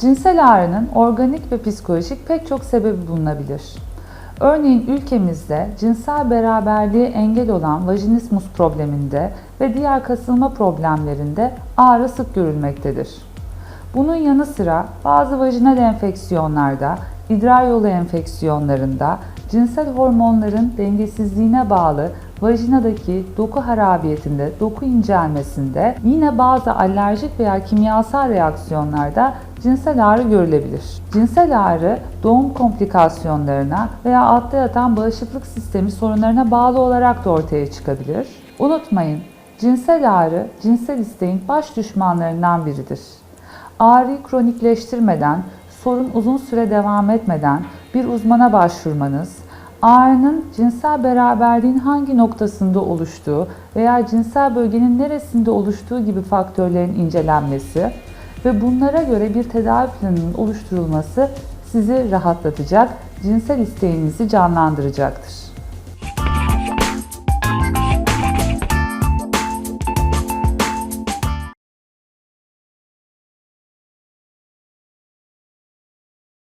Cinsel ağrının organik ve psikolojik pek çok sebebi bulunabilir. Örneğin ülkemizde cinsel beraberliğe engel olan vajinismus probleminde ve diğer kasılma problemlerinde ağrı sık görülmektedir. Bunun yanı sıra bazı vajinal enfeksiyonlarda, idrar yolu enfeksiyonlarında, cinsel hormonların dengesizliğine bağlı vajinadaki doku harabiyetinde, doku incelmesinde, yine bazı alerjik veya kimyasal reaksiyonlarda cinsel ağrı görülebilir. Cinsel ağrı doğum komplikasyonlarına veya altta yatan bağışıklık sistemi sorunlarına bağlı olarak da ortaya çıkabilir. Unutmayın, cinsel ağrı cinsel isteğin baş düşmanlarından biridir. Ağrıyı kronikleştirmeden, sorun uzun süre devam etmeden bir uzmana başvurmanız, ağrının cinsel beraberliğin hangi noktasında oluştuğu veya cinsel bölgenin neresinde oluştuğu gibi faktörlerin incelenmesi ve bunlara göre bir tedavi planının oluşturulması sizi rahatlatacak, cinsel isteğinizi canlandıracaktır.